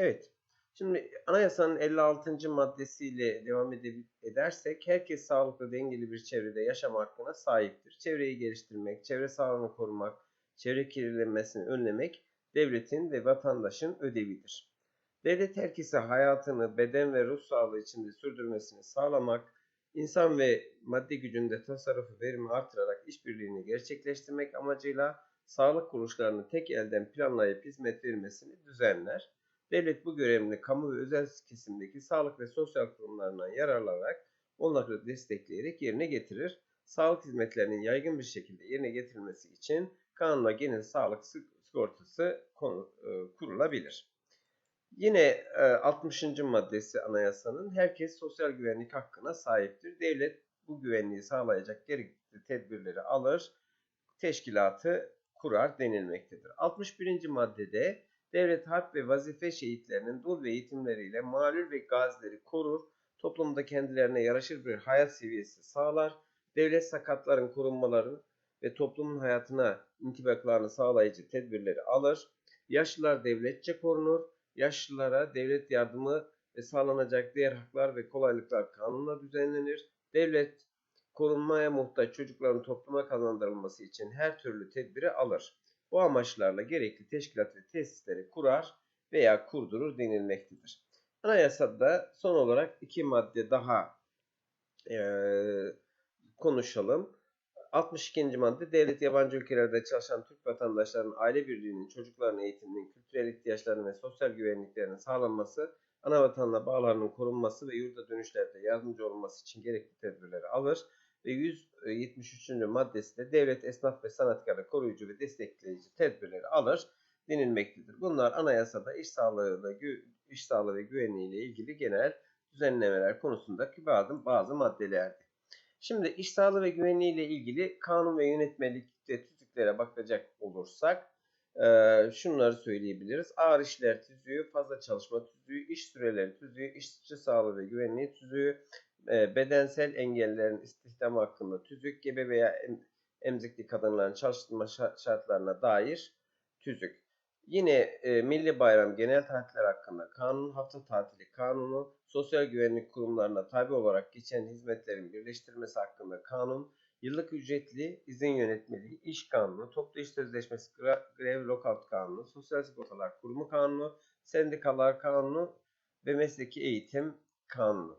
Evet. Şimdi anayasanın 56. maddesiyle devam ede- edersek herkes sağlıklı dengeli bir çevrede yaşam hakkına sahiptir. Çevreyi geliştirmek, çevre sağlığını korumak, çevre kirlenmesini önlemek devletin ve vatandaşın ödevidir. Devlet herkese hayatını beden ve ruh sağlığı içinde sürdürmesini sağlamak, insan ve maddi gücünde tasarrufu verimi artırarak işbirliğini gerçekleştirmek amacıyla sağlık kuruluşlarını tek elden planlayıp hizmet vermesini düzenler. Devlet bu görevini kamu ve özel kesimdeki sağlık ve sosyal kurumlarından yararlanarak onları destekleyerek yerine getirir. Sağlık hizmetlerinin yaygın bir şekilde yerine getirilmesi için kanunla genel sağlık sig- sigortası e, kurulabilir. Yine e, 60. maddesi anayasanın herkes sosyal güvenlik hakkına sahiptir. Devlet bu güvenliği sağlayacak gerekli tedbirleri alır, teşkilatı kurar denilmektedir. 61. maddede devlet harp ve vazife şehitlerinin dul ve eğitimleriyle malul ve gazileri korur, toplumda kendilerine yaraşır bir hayat seviyesi sağlar, devlet sakatların korunmalarını ve toplumun hayatına intibaklarını sağlayıcı tedbirleri alır, yaşlılar devletçe korunur, yaşlılara devlet yardımı ve sağlanacak diğer haklar ve kolaylıklar kanunla düzenlenir, devlet korunmaya muhtaç çocukların topluma kazandırılması için her türlü tedbiri alır. Bu amaçlarla gerekli teşkilat ve tesisleri kurar veya kurdurur denilmektedir. Anayasada son olarak iki madde daha eee, konuşalım. 62. madde devlet yabancı ülkelerde çalışan Türk vatandaşlarının aile birliğinin, çocukların eğitiminin, kültürel ihtiyaçlarının ve sosyal güvenliklerinin sağlanması, ana vatanla bağlarının korunması ve yurda dönüşlerde yardımcı olması için gerekli tedbirleri alır ve 173. maddesi de devlet, esnaf ve sanatkarı koruyucu ve destekleyici tedbirleri alır denilmektedir. Bunlar anayasada iş sağlığı ve gü- iş sağlığı ve güvenliği ile ilgili genel düzenlemeler konusundaki bazı bazı maddelerdi. Şimdi iş sağlığı ve güvenliği ile ilgili kanun ve yönetmelik ve tüzüklere bakacak olursak eee, şunları söyleyebiliriz. Ağır işler tüzüğü, fazla çalışma tüzüğü, iş süreleri tüzüğü, işçi sağlığı ve güvenliği tüzüğü, e, bedensel engellerin istihdam hakkında tüzük, gebe veya em- emzikli kadınların çalıştırma şa- şartlarına dair tüzük. Yine e, Milli Bayram Genel Tatiller hakkında kanun, hafta tatili kanunu, sosyal güvenlik kurumlarına tabi olarak geçen hizmetlerin birleştirilmesi hakkında kanun, yıllık ücretli izin yönetmeliği, iş kanunu, toplu iş sözleşmesi, grev lockout kanunu, sosyal sigortalar kurumu kanunu, sendikalar kanunu ve mesleki eğitim kanunu.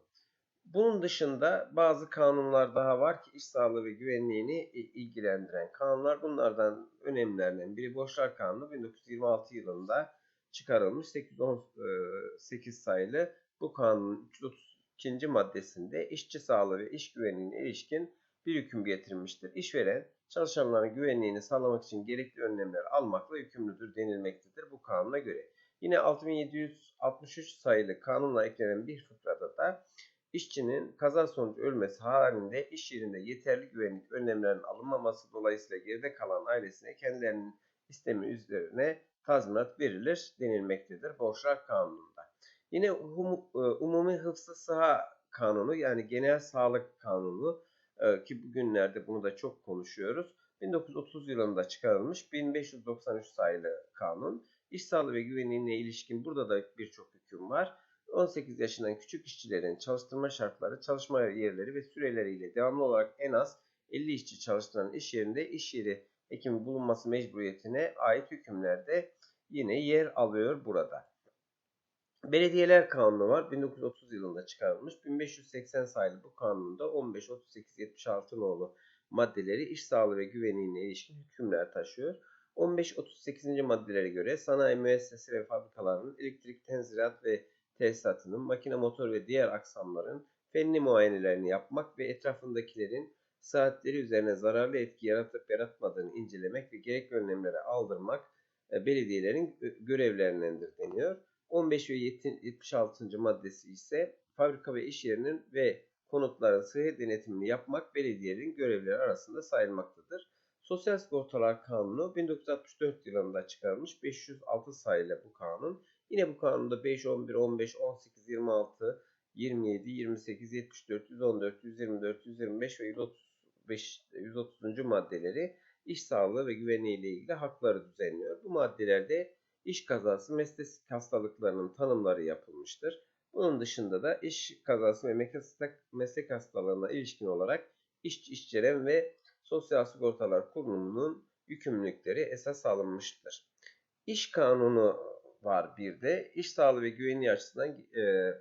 Bunun dışında bazı kanunlar daha var ki iş sağlığı ve güvenliğini ilgilendiren kanunlar. Bunlardan önemlilerinden biri Borçlar Kanunu 1926 yılında çıkarılmış 818 sayılı bu kanunun 332. maddesinde işçi sağlığı ve iş güvenliğine ilişkin bir hüküm getirilmiştir. İşveren çalışanların güvenliğini sağlamak için gerekli önlemler almakla yükümlüdür denilmektedir bu kanuna göre. Yine 6763 sayılı kanunla eklenen bir fıkrada da İşçinin kaza sonucu ölmesi halinde iş yerinde yeterli güvenlik önlemlerinin alınmaması dolayısıyla geride kalan ailesine kendilerinin istemi üzerine tazminat verilir denilmektedir Borçlar Kanunu'nda. Yine hum- e, Umumi Hıfzı Sıha Kanunu yani Genel Sağlık Kanunu e, ki bugünlerde bunu da çok konuşuyoruz. 1930 yılında çıkarılmış 1593 sayılı kanun. İş sağlığı ve güvenliğine ilişkin burada da birçok hüküm var. 18 yaşından küçük işçilerin çalıştırma şartları, çalışma yerleri ve süreleriyle devamlı olarak en az 50 işçi çalıştıran iş yerinde iş yeri hekimi bulunması mecburiyetine ait hükümlerde yine yer alıyor burada. Belediyeler Kanunu var. 1930 yılında çıkarılmış. 1580 sayılı bu kanunda 15-38-76 nolu maddeleri iş sağlığı ve güvenliğine ilişkin hükümler taşıyor. 15-38. maddelere göre sanayi müessesesi ve fabrikalarının elektrik, tenzirat ve tesisatının, makine, motor ve diğer aksamların fenli muayenelerini yapmak ve etrafındakilerin saatleri üzerine zararlı etki yaratıp yaratmadığını incelemek ve gerekli önlemleri aldırmak e, belediyelerin gö- görevlerindendir deniyor. 15 ve 76. maddesi ise fabrika ve iş yerinin ve konutların sıhhi denetimini yapmak belediyelerin görevleri arasında sayılmaktadır. Sosyal Sigortalar Kanunu 1964 yılında çıkarılmış 506 sayılı bu kanun. Yine bu kanunda 5, 11, 15, 18, 26, 27, 28, 74, 114, 124, 125 ve 135, 130. maddeleri iş sağlığı ve güvenliği ile ilgili hakları düzenliyor. Bu maddelerde iş kazası meslek hastalıklarının tanımları yapılmıştır. Bunun dışında da iş kazası ve meslek, hastalığına ilişkin olarak İş İşveren ve Sosyal Sigortalar Kurumu'nun yükümlülükleri esas alınmıştır. İş kanunu var bir de. İş sağlığı ve güvenliği açısından e,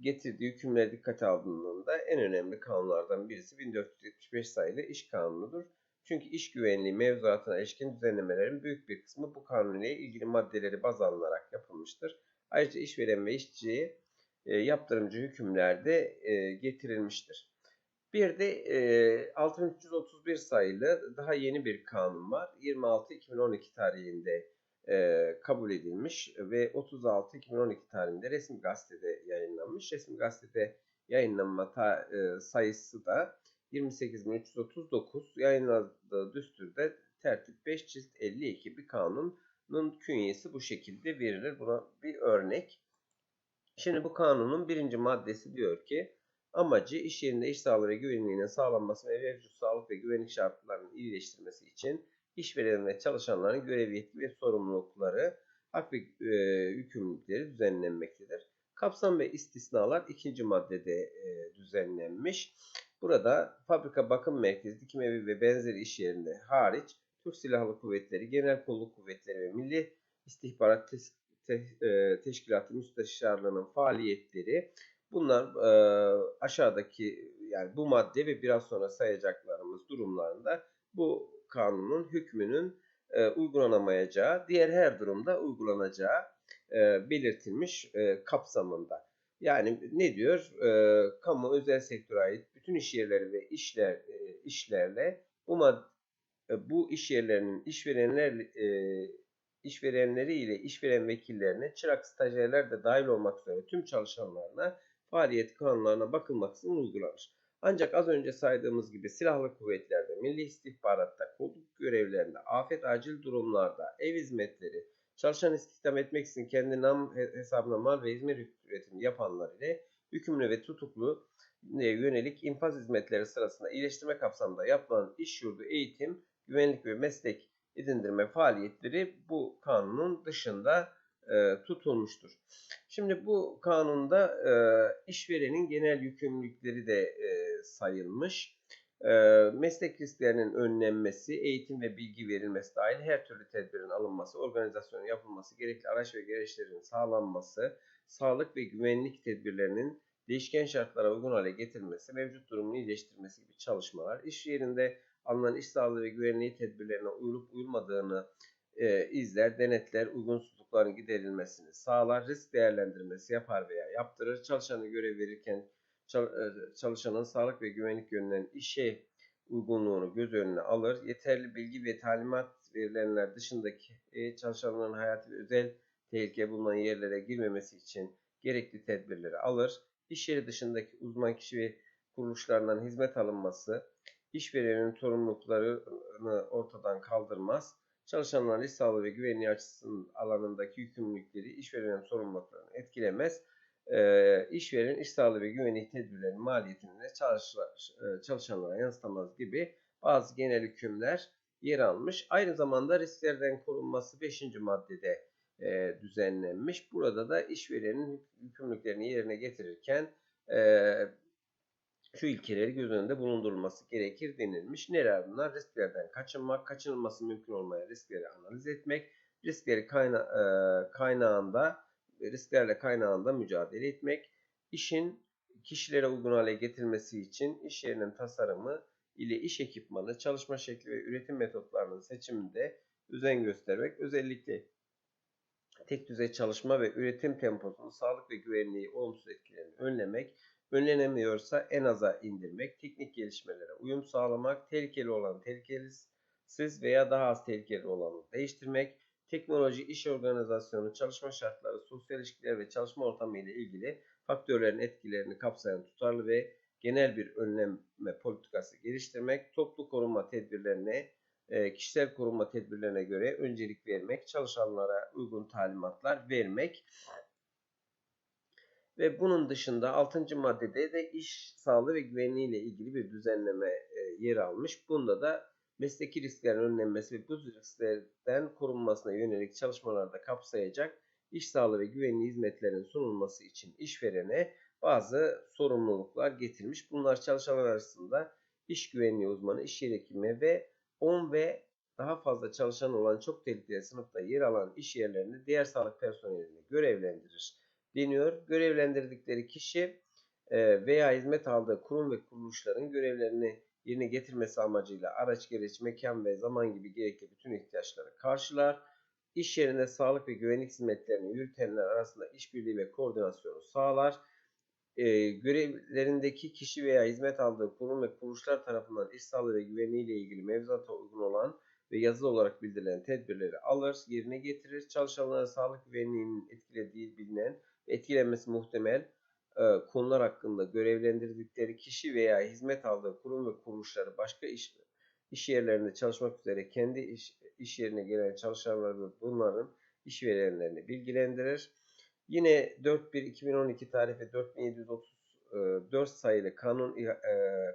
getirdiği hükümleri dikkate alındığında en önemli kanunlardan birisi 1475 sayılı iş kanunudur. Çünkü iş güvenliği mevzuatına ilişkin düzenlemelerin büyük bir kısmı bu kanun ile ilgili maddeleri baz alınarak yapılmıştır. Ayrıca işveren ve işçiye e, yaptırımcı hükümlerde e, getirilmiştir. Bir de e, 6331 sayılı daha yeni bir kanun var. 26-2012 tarihinde e, kabul edilmiş ve 36-2012 tarihinde resmi gazetede yayınlanmış. Resmi gazetede yayınlanma ta, e, sayısı da 28339 yayınladığı düsturda tertip 5 cilt 52 bir kanunun künyesi bu şekilde verilir. Buna bir örnek. Şimdi bu kanunun birinci maddesi diyor ki amacı iş yerinde iş sağlığı ve güvenliğinin sağlanması ve mevcut sağlık ve güvenlik şartlarının iyileştirmesi için işveren ve çalışanların görev yetki ve sorumlulukları, hak ve e, yükümlülükleri düzenlenmektedir. Kapsam ve istisnalar ikinci maddede e, düzenlenmiş. Burada fabrika bakım merkezi, dikim evi ve benzeri iş yerinde hariç Türk Silahlı Kuvvetleri, Genel Kolluk Kuvvetleri ve Milli İstihbarat Te e, Teşkilatı Müsteşarlığının faaliyetleri bunlar e, aşağıdaki yani bu madde ve biraz sonra sayacaklarımız durumlarında bu kanunun hükmünün e, uygulanamayacağı, diğer her durumda uygulanacağı e, belirtilmiş e, kapsamında. Yani ne diyor? E, kamu özel sektöre ait bütün iş yerleri ve işler e, işlerle bu mad e, bu iş yerlerinin işverenler e, işverenleri ile işveren vekillerine, çırak stajyerler de dahil olmak üzere tüm çalışanlarına faaliyet kanunlarına bakılmaksızın uygulanır. Ancak az önce saydığımız gibi silahlı kuvvetlerde, milli istihbaratta, kolluk görevlerinde, afet acil durumlarda, ev hizmetleri, çalışan istihdam etmek için kendi nam hesabına mal ve hizmet üretimi yapanlar ile hükümlü ve tutuklu yönelik infaz hizmetleri sırasında iyileştirme kapsamında yapılan iş yurdu eğitim, güvenlik ve meslek edindirme faaliyetleri bu kanunun dışında e, tutulmuştur. Şimdi bu kanunda e, işverenin genel yükümlülükleri de e, sayılmış. E, meslek risklerinin önlenmesi, eğitim ve bilgi verilmesi dahil her türlü tedbirin alınması, organizasyonun yapılması, gerekli araç ve gereçlerin sağlanması, sağlık ve güvenlik tedbirlerinin değişken şartlara uygun hale getirilmesi, mevcut durumunu iyileştirmesi gibi çalışmalar, iş yerinde alınan iş sağlığı ve güvenliği tedbirlerine uyulup uyulmadığını e, izler, denetler, uygunsuzlukların giderilmesini sağlar, risk değerlendirmesi yapar veya yaptırır. Çalışanı görev verirken çalışanın sağlık ve güvenlik yönünden işe uygunluğunu göz önüne alır. Yeterli bilgi ve talimat verilenler dışındaki e, çalışanların hayatı ve özel tehlike bulunan yerlere girmemesi için gerekli tedbirleri alır. İş yeri dışındaki uzman kişi ve kuruluşlarından hizmet alınması, işverenin sorumluluklarını ortadan kaldırmaz çalışanların iş sağlığı ve güvenliği açısından alanındaki yükümlülükleri işverenin sorumluluklarını etkilemez. E, işverenin iş sağlığı ve güvenliği tedbirlerinin maliyetini e, çalışanlara yansıtamaz gibi bazı genel hükümler yer almış. Aynı zamanda risklerden korunması 5. maddede e, düzenlenmiş. Burada da işverenin yükümlülüklerini yerine getirirken e, şu ilkeleri göz önünde bulundurulması gerekir denilmiş. Neler bunlar? Risklerden kaçınmak, kaçınılması mümkün olmayan riskleri analiz etmek, riskleri kayna e, kaynağında, risklerle kaynağında mücadele etmek, işin kişilere uygun hale getirilmesi için iş yerinin tasarımı ile iş ekipmanı, çalışma şekli ve üretim metotlarının seçiminde özen göstermek, özellikle tek düzey çalışma ve üretim temposunun sağlık ve güvenliği olumsuz etkilerini önlemek, önlenemiyorsa en aza indirmek, teknik gelişmelere uyum sağlamak, tehlikeli olan tehlikelisiz veya daha az tehlikeli olanı değiştirmek, teknoloji, iş organizasyonu, çalışma şartları, sosyal ilişkiler ve çalışma ortamı ile ilgili faktörlerin etkilerini kapsayan tutarlı ve genel bir önleme politikası geliştirmek, toplu korunma tedbirlerine, e, kişisel korunma tedbirlerine göre öncelik vermek, çalışanlara uygun talimatlar vermek, ve bunun dışında 6. maddede de iş sağlığı ve güvenliği ile ilgili bir düzenleme e, yer almış. Bunda da mesleki risklerin önlenmesi ve bu risklerden korunmasına yönelik çalışmalarda kapsayacak iş sağlığı ve güvenliği hizmetlerinin sunulması için işverene bazı sorumluluklar getirmiş. Bunlar çalışanlar arasında iş güvenliği uzmanı, iş yeri hekimi ve 10 ve daha fazla çalışan olan çok tehlikeli sınıfta yer alan iş yerlerinde diğer sağlık personelini görevlendirir deniyor. Görevlendirdikleri kişi e, veya hizmet aldığı kurum ve kuruluşların görevlerini yerine getirmesi amacıyla araç, gereç, mekan ve zaman gibi gerekli bütün ihtiyaçları karşılar. İş yerinde sağlık ve güvenlik hizmetlerini yürütenler arasında işbirliği ve koordinasyonu sağlar. E, görevlerindeki kişi veya hizmet aldığı kurum ve kuruluşlar tarafından iş sağlığı ve güvenliği ile ilgili mevzuata uygun olan ve yazılı olarak bildirilen tedbirleri alır, yerine getirir. Çalışanlara sağlık güvenliğinin etkilediği bilinen ve etkilenmesi muhtemel konular hakkında görevlendirdikleri kişi veya hizmet aldığı kurum ve kuruluşları başka iş iş yerlerinde çalışmak üzere kendi iş, iş yerine gelen çalışanları ve bunların işverenlerini bilgilendirir. Yine 4.1.2012 tarifi 4734 sayılı kanun e,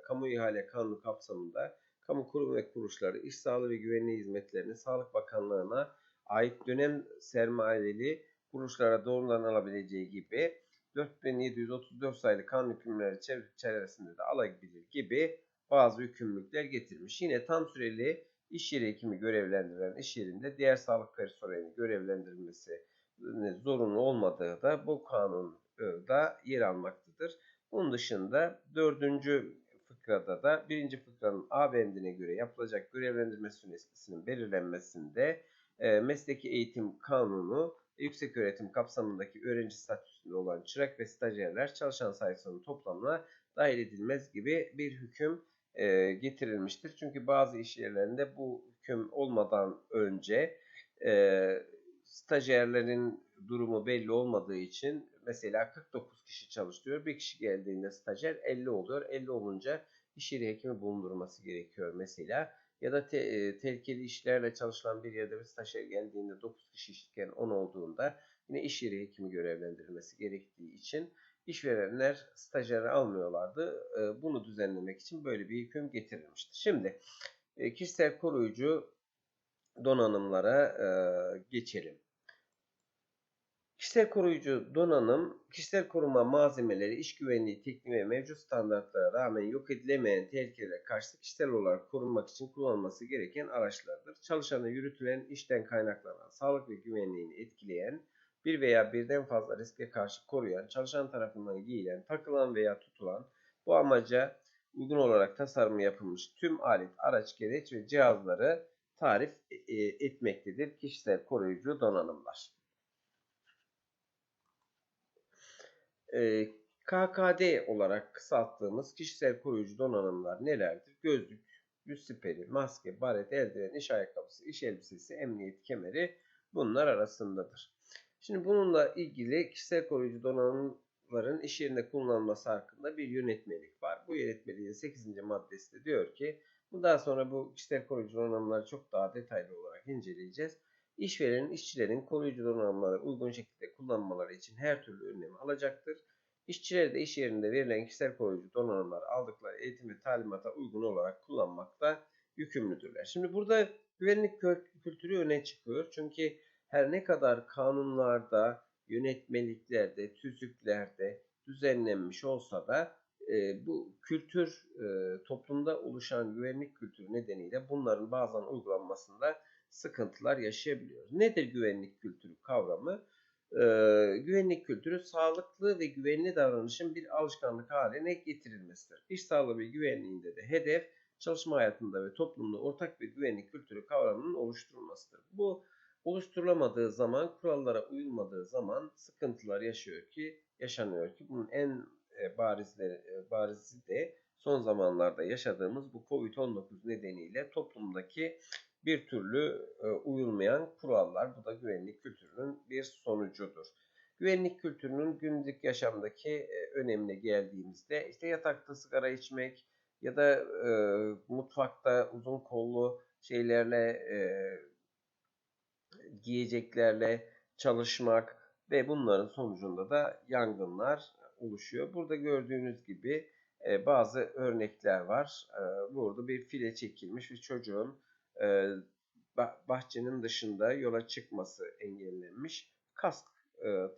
kamu ihale kanunu kapsamında kamu kurum ve kuruluşları iş sağlığı ve güvenliği hizmetlerini Sağlık Bakanlığı'na ait dönem sermayeli kuruluşlara doğrudan alabileceği gibi 4734 sayılı kanun hükümleri çevresinde de alabilir gibi bazı yükümlülükler getirmiş. Yine tam süreli iş yeri hekimi görevlendiren iş yerinde diğer sağlık personelini görevlendirilmesi zorunlu olmadığı da bu kanunda yer almaktadır. Bunun dışında dördüncü fıkrada da birinci fıkranın A bendine göre yapılacak görevlendirme süresinin belirlenmesinde e, mesleki eğitim kanunu yüksek öğretim kapsamındaki öğrenci statüsünde olan çırak ve stajyerler çalışan sayısının toplamına dahil edilmez gibi bir hüküm e, getirilmiştir. Çünkü bazı iş yerlerinde bu hüküm olmadan önce e, stajyerlerin durumu belli olmadığı için mesela 49 kişi çalıştırıyor. Bir kişi geldiğinde stajyer 50 oluyor. 50 olunca iş yeri hekimi bulundurması gerekiyor mesela. Ya da te, e, tehlikeli işlerle çalışılan bir yerde bir stajyer geldiğinde 9 kişi işken 10 olduğunda yine iş yeri hekimi görevlendirilmesi gerektiği için işverenler stajyeri almıyorlardı. E, bunu düzenlemek için böyle bir hüküm getirilmiştir. Şimdi e, kişisel koruyucu donanımlara e, geçelim. Kişisel koruyucu donanım, kişisel koruma malzemeleri, iş güvenliği tekniği ve mevcut standartlara rağmen yok edilemeyen tehlikelere karşı kişisel olarak korunmak için kullanılması gereken araçlardır. Çalışana yürütülen işten kaynaklanan sağlık ve güvenliğini etkileyen, bir veya birden fazla riske karşı koruyan, çalışan tarafından giyilen, takılan veya tutulan, bu amaca uygun olarak tasarımı yapılmış tüm alet, araç, gereç ve cihazları tarif e, etmektedir kişisel koruyucu donanımlar. KKD olarak kısalttığımız kişisel koruyucu donanımlar nelerdir? Gözlük, yüz siperi, maske, baret, eldiven, iş ayakkabısı, iş elbisesi, emniyet kemeri bunlar arasındadır. Şimdi bununla ilgili kişisel koruyucu donanımların iş yerinde kullanılması hakkında bir yönetmelik var. Bu yönetmeliğin 8. maddesi de diyor ki bu daha sonra bu kişisel koruyucu donanımları çok daha detaylı olarak inceleyeceğiz. İşverenin işçilerin koruyucu donanımları uygun şekilde kullanmaları için her türlü önlemi alacaktır. İşçiler de iş yerinde verilen kişisel koruyucu donanımlar aldıkları eğitim ve talimata uygun olarak kullanmakta yükümlüdürler. Şimdi burada güvenlik kültürü öne çıkıyor. Çünkü her ne kadar kanunlarda, yönetmeliklerde, tüzüklerde düzenlenmiş olsa da e, bu kültür e, toplumda oluşan güvenlik kültürü nedeniyle bunların bazen uygulanmasında sıkıntılar yaşayabiliyoruz. Nedir güvenlik kültürü kavramı? Ee, güvenlik kültürü sağlıklı ve güvenli davranışın bir alışkanlık haline getirilmesidir. İş sağlığı ve güvenliğinde de hedef çalışma hayatında ve toplumda ortak bir güvenlik kültürü kavramının oluşturulmasıdır. Bu oluşturulamadığı zaman, kurallara uyulmadığı zaman sıkıntılar yaşıyor ki, yaşanıyor ki bunun en e, barizleri, e, barizi de son zamanlarda yaşadığımız bu Covid-19 nedeniyle toplumdaki bir türlü e, uyulmayan kurallar. Bu da güvenlik kültürünün bir sonucudur. Güvenlik kültürünün günlük yaşamdaki e, önemine geldiğimizde işte yatakta sigara içmek ya da e, mutfakta uzun kollu şeylerle e, giyeceklerle çalışmak ve bunların sonucunda da yangınlar oluşuyor. Burada gördüğünüz gibi e, bazı örnekler var. E, burada bir file çekilmiş ve çocuğun e, ba- bahçenin dışında yola çıkması engellenmiş. Kask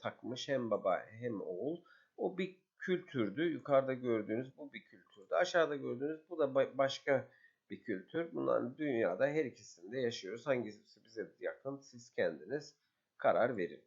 takmış hem baba hem oğul. O bir kültürdü. Yukarıda gördüğünüz bu bir kültürdü. Aşağıda gördüğünüz bu da ba- başka bir kültür. Bunların dünyada her ikisinde yaşıyoruz. Hangisi bize yakın siz kendiniz karar verin.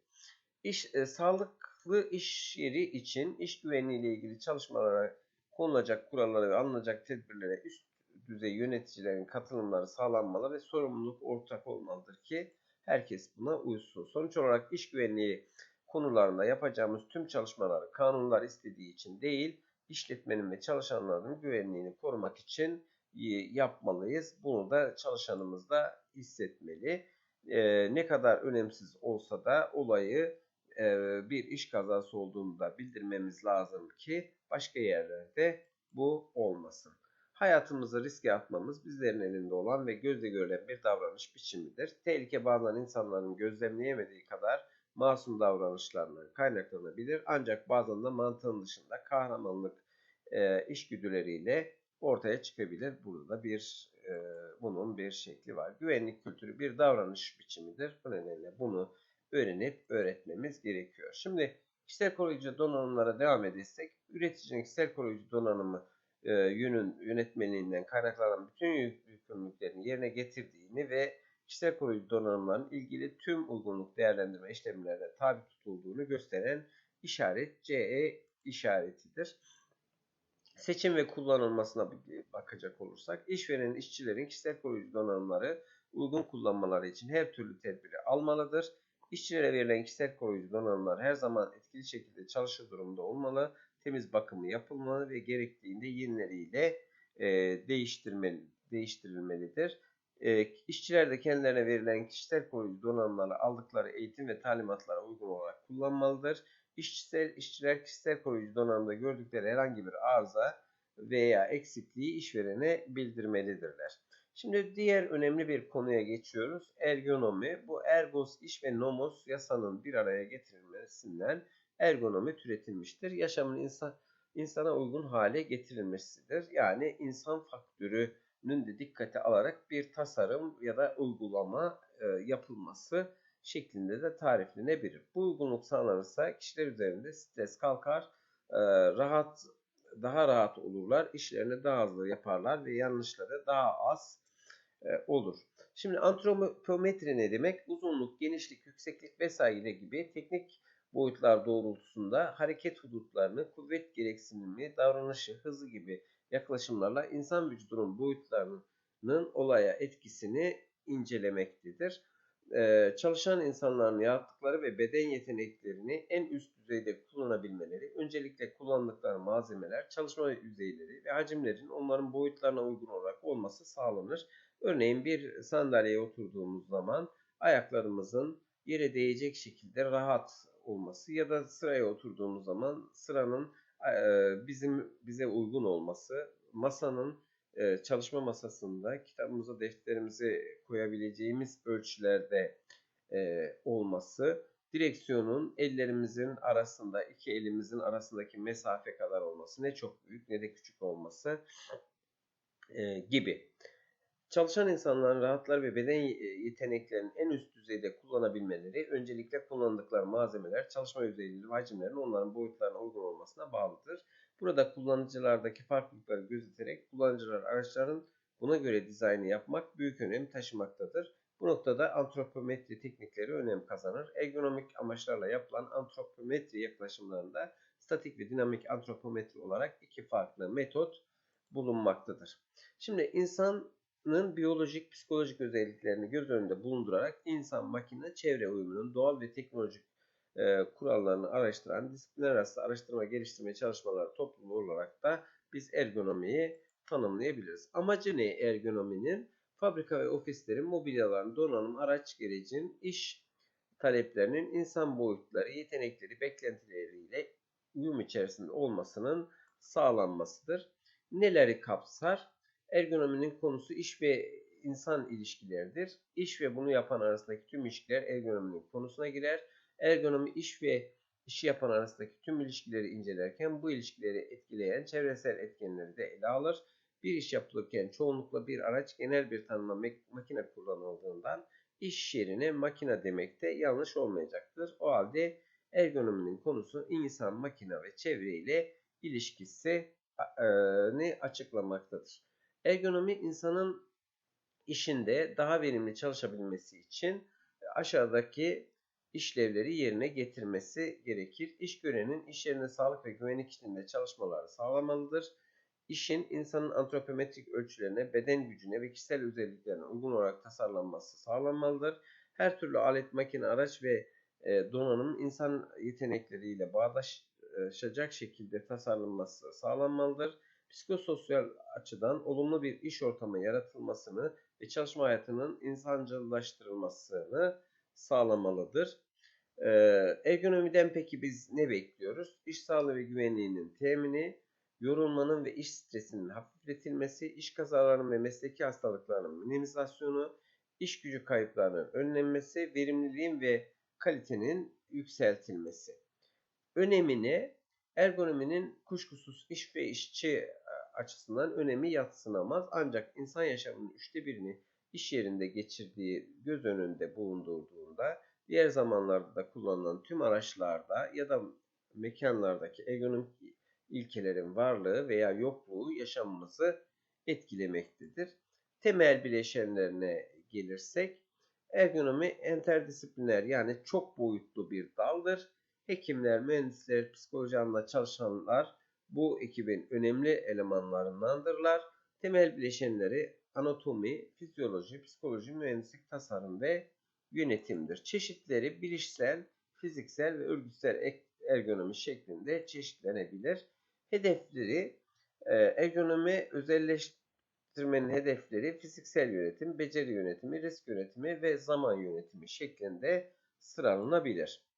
İş, e, sağlıklı iş yeri için iş güvenliği ile ilgili çalışmalara konulacak kurallara ve alınacak tedbirlere üst düzey yöneticilerin katılımları sağlanmalı ve sorumluluk ortak olmalıdır ki herkes buna uysun. Sonuç olarak iş güvenliği konularında yapacağımız tüm çalışmaları kanunlar istediği için değil, işletmenin ve çalışanların güvenliğini korumak için e, yapmalıyız. Bunu da çalışanımız da hissetmeli. E, ne kadar önemsiz olsa da olayı e, bir iş kazası olduğunda bildirmemiz lazım ki başka yerlerde bu olmasın. Hayatımızı riske atmamız bizlerin elinde olan ve gözle görülen bir davranış biçimidir. Tehlike bazen insanların gözlemleyemediği kadar masum davranışlarından kaynaklanabilir. Ancak bazen de mantığın dışında kahramanlık e, işgüdüleriyle ortaya çıkabilir. Burada bir e, bunun bir şekli var. Güvenlik kültürü bir davranış biçimidir. Bu nedenle bunu öğrenip öğretmemiz gerekiyor. Şimdi kişisel koruyucu donanımlara devam edersek, üreticinin kişisel koruyucu donanımı e, yönün yönetmeliğinden kaynaklanan bütün yükümlülüklerini yerine getirdiğini ve kişisel koruyucu donanımların ilgili tüm uygunluk değerlendirme işlemlerine tabi tutulduğunu gösteren işaret CE işaretidir. Seçim ve kullanılmasına bakacak olursak, işverenin işçilerin kişisel koruyucu donanımları uygun kullanmaları için her türlü tedbiri almalıdır. İşçilere verilen kişisel koruyucu donanımlar her zaman etkili şekilde çalışır durumda olmalı, temiz bakımı yapılmalı ve gerektiğinde yenileriyle e, değiştirmeli, değiştirilmelidir. E, işçiler de kendilerine verilen kişisel koruyucu donanımları aldıkları eğitim ve talimatlara uygun olarak kullanmalıdır. İşçiler, işçiler kişisel koruyucu donanımda gördükleri herhangi bir arıza veya eksikliği işverene bildirmelidirler. Şimdi diğer önemli bir konuya geçiyoruz. Ergonomi. Bu ergos iş ve nomos yasanın bir araya getirilmesinden ergonomi türetilmiştir. Yaşamın insan, insana uygun hale getirilmesidir. Yani insan faktörünün de dikkate alarak bir tasarım ya da uygulama e, yapılması şeklinde de tariflenebilir. Bu uygunluk sağlanırsa kişiler üzerinde stres kalkar, e, rahat daha rahat olurlar, işlerini daha hızlı yaparlar ve yanlışları daha az olur. Şimdi antropometri ne demek? Uzunluk, genişlik, yükseklik vesaire gibi teknik boyutlar doğrultusunda hareket hudutlarını, kuvvet gereksinimi, davranışı, hızı gibi yaklaşımlarla insan vücudunun boyutlarının olaya etkisini incelemektedir. Ee, çalışan insanların yaptıkları ve beden yeteneklerini en üst düzeyde kullanabilmeleri, öncelikle kullandıkları malzemeler, çalışma yüzeyleri ve hacimlerin onların boyutlarına uygun olarak olması sağlanır. Örneğin bir sandalyeye oturduğumuz zaman ayaklarımızın yere değecek şekilde rahat olması ya da sıraya oturduğumuz zaman sıranın bizim bize uygun olması, masanın çalışma masasında kitabımıza, defterimize koyabileceğimiz ölçülerde olması, direksiyonun ellerimizin arasında, iki elimizin arasındaki mesafe kadar olması, ne çok büyük ne de küçük olması gibi. Çalışan insanların rahatlar ve beden yeteneklerinin en üst düzeyde kullanabilmeleri, öncelikle kullandıkları malzemeler, çalışma yüzeyleri ve hacimlerin onların boyutlarına uygun olmasına bağlıdır. Burada kullanıcılardaki farklılıkları gözeterek kullanıcılar araçların buna göre dizaynı yapmak büyük önem taşımaktadır. Bu noktada antropometri teknikleri önem kazanır. Ergonomik amaçlarla yapılan antropometri yaklaşımlarında statik ve dinamik antropometri olarak iki farklı metot bulunmaktadır. Şimdi insan biyolojik, psikolojik özelliklerini göz önünde bulundurarak insan makine çevre uyumunun doğal ve teknolojik e, kurallarını araştıran disiplinler arası araştırma geliştirme çalışmaları topluluğu olarak da biz ergonomiyi tanımlayabiliriz. Amacı ne ergonominin? Fabrika ve ofislerin, mobilyaların, donanım, araç gerecin, iş taleplerinin insan boyutları, yetenekleri, beklentileriyle uyum içerisinde olmasının sağlanmasıdır. Neleri kapsar? Ergonominin konusu iş ve insan ilişkileridir. İş ve bunu yapan arasındaki tüm ilişkiler ergonominin konusuna girer. Ergonomi iş ve işi yapan arasındaki tüm ilişkileri incelerken bu ilişkileri etkileyen çevresel etkenleri de ele alır. Bir iş yapılırken çoğunlukla bir araç genel bir tanımla makine kullanıldığından iş yerine makine demek de yanlış olmayacaktır. O halde ergonominin konusu insan, makine ve çevre ile ilişkisini açıklamaktadır. Ergonomi insanın işinde daha verimli çalışabilmesi için aşağıdaki işlevleri yerine getirmesi gerekir. İş görenin iş yerinde sağlık ve güvenlik içinde çalışmaları sağlamalıdır. İşin insanın antropometrik ölçülerine, beden gücüne ve kişisel özelliklerine uygun olarak tasarlanması sağlanmalıdır. Her türlü alet, makine, araç ve e, donanım insan yetenekleriyle bağdaşacak şekilde tasarlanması sağlanmalıdır. Psikososyal açıdan olumlu bir iş ortamı yaratılmasını ve çalışma hayatının insancıllaştırılmasını sağlamalıdır. Ee, ergonomiden peki biz ne bekliyoruz? İş sağlığı ve güvenliğinin temini, yorulmanın ve iş stresinin hafifletilmesi, iş kazalarının ve mesleki hastalıklarının minimizasyonu, iş gücü kayıplarının önlenmesi, verimliliğin ve kalitenin yükseltilmesi. Önemine ergonominin kuşkusuz iş ve işçi e, açısından önemi yatsınamaz. Ancak insan yaşamının üçte birini iş yerinde geçirdiği göz önünde bulundurduğunda diğer zamanlarda da kullanılan tüm araçlarda ya da mekanlardaki ergonomik ilkelerin varlığı veya yokluğu yaşamımızı etkilemektedir. Temel bileşenlerine gelirsek ergonomi interdisipliner yani çok boyutlu bir daldır. Hekimler, mühendisler, psikoloji çalışanlar bu ekibin önemli elemanlarındandırlar. Temel bileşenleri anatomi, fizyoloji, psikoloji, mühendislik, tasarım ve yönetimdir. Çeşitleri bilişsel, fiziksel ve örgütsel ergonomi şeklinde çeşitlenebilir. Hedefleri e, ergonomi özelleştirmenin hedefleri fiziksel yönetim, beceri yönetimi, risk yönetimi ve zaman yönetimi şeklinde sıralanabilir.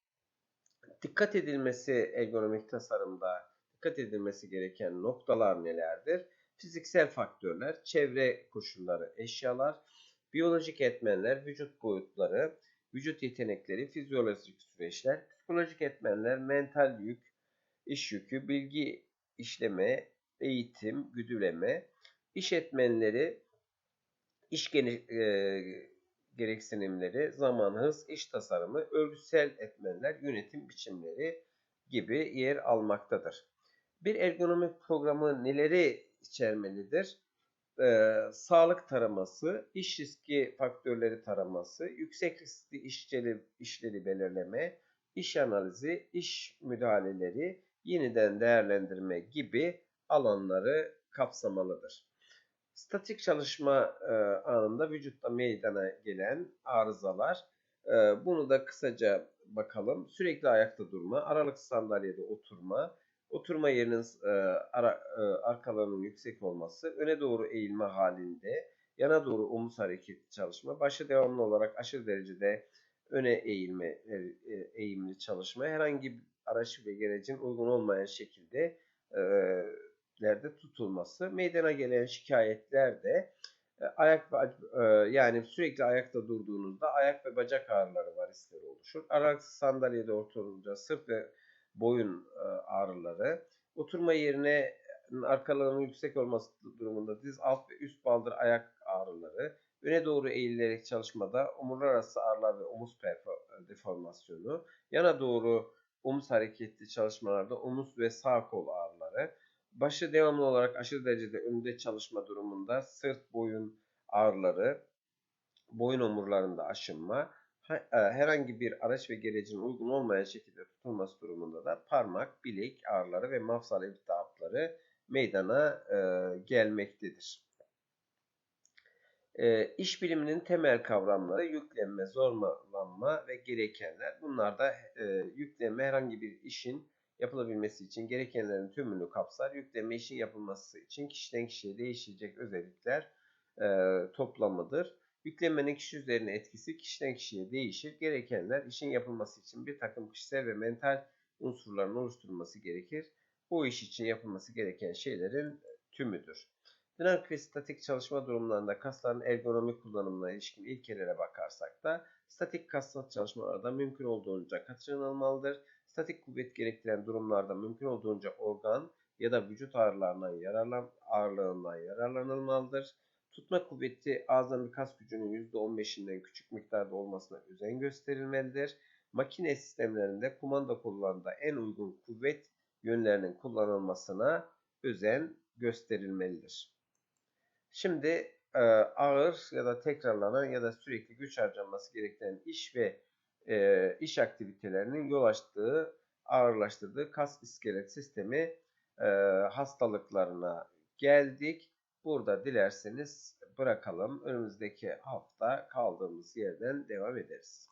Dikkat edilmesi ergonomik tasarımda dikkat edilmesi gereken noktalar nelerdir? Fiziksel faktörler, çevre koşulları, eşyalar, biyolojik etmenler, vücut boyutları, vücut yetenekleri, fizyolojik süreçler, psikolojik etmenler, mental yük, iş yükü, bilgi işleme, eğitim, güdüleme, iş etmenleri, iş gene, e, gereksinimleri, zaman, hız, iş tasarımı, örgüsel etmenler, yönetim biçimleri gibi yer almaktadır. Bir ergonomi programı neleri içermelidir? Ee, sağlık taraması, iş riski faktörleri taraması, yüksek riskli işçili, işleri belirleme, iş analizi, iş müdahaleleri, yeniden değerlendirme gibi alanları kapsamalıdır. Statik çalışma e, anında vücutta meydana gelen arızalar. E, bunu da kısaca bakalım. Sürekli ayakta durma, aralıksız sandalyede oturma, oturma yerinin e, ara, e, arkalarının yüksek olması, öne doğru eğilme halinde, yana doğru omuz hareketi çalışma, başı devamlı olarak aşırı derecede öne eğilme, e, e eğimli çalışma, herhangi bir araç ve gerecin uygun olmayan şekilde e, şikayetlerde tutulması, meydana gelen şikayetler de e, ayak ve e, yani sürekli ayakta durduğunuzda ayak ve bacak ağrıları varisleri oluşur. Araksız sandalyede oturunca sırt ve boyun e, ağrıları, oturma yerine arkalarının yüksek olması durumunda diz alt ve üst baldır ayak ağrıları, öne doğru eğilerek çalışmada omurlar arası ağrılar ve omuz deformasyonu, yana doğru omuz hareketli çalışmalarda omuz ve sağ kol ağrıları, Başı devamlı olarak aşırı derecede önde çalışma durumunda sırt boyun ağrıları, boyun omurlarında aşınma, e, herhangi bir araç ve gerecin uygun olmayan şekilde tutulması durumunda da parmak, bilek ağrıları ve mafsal iltihapları meydana e, gelmektedir. E, iş biliminin temel kavramları yüklenme, zorlanma ve gerekenler. Bunlar da e, yüklenme herhangi bir işin yapılabilmesi için gerekenlerin tümünü kapsar. Yükleme işin yapılması için kişiden kişiye değişecek özellikler e, toplamıdır. Yüklemenin kişi üzerine etkisi kişiden kişiye değişir. Gerekenler işin yapılması için bir takım kişisel ve mental unsurların oluşturulması gerekir. Bu iş için yapılması gereken şeylerin tümüdür. Dinamik ve statik çalışma durumlarında kasların ergonomik kullanımına ilişkin ilkelere bakarsak da statik kaslı çalışmalarda mümkün olduğunca kaçınılmalıdır. Statik kuvvet gerektiren durumlarda mümkün olduğunca organ ya da vücut ağırlarından yararlan ağırlığından yararlanılmalıdır. Tutma kuvveti azami kas gücünün %15'inden küçük miktarda olmasına özen gösterilmelidir. Makine sistemlerinde kumanda kullanımında en uygun kuvvet yönlerinin kullanılmasına özen gösterilmelidir. Şimdi ağır ya da tekrarlanan ya da sürekli güç harcanması gerektiren iş ve e, iş aktivitelerinin yol açtığı, ağırlaştırdığı kas iskelet sistemi e, hastalıklarına geldik. Burada dilerseniz bırakalım. Önümüzdeki hafta kaldığımız yerden devam ederiz.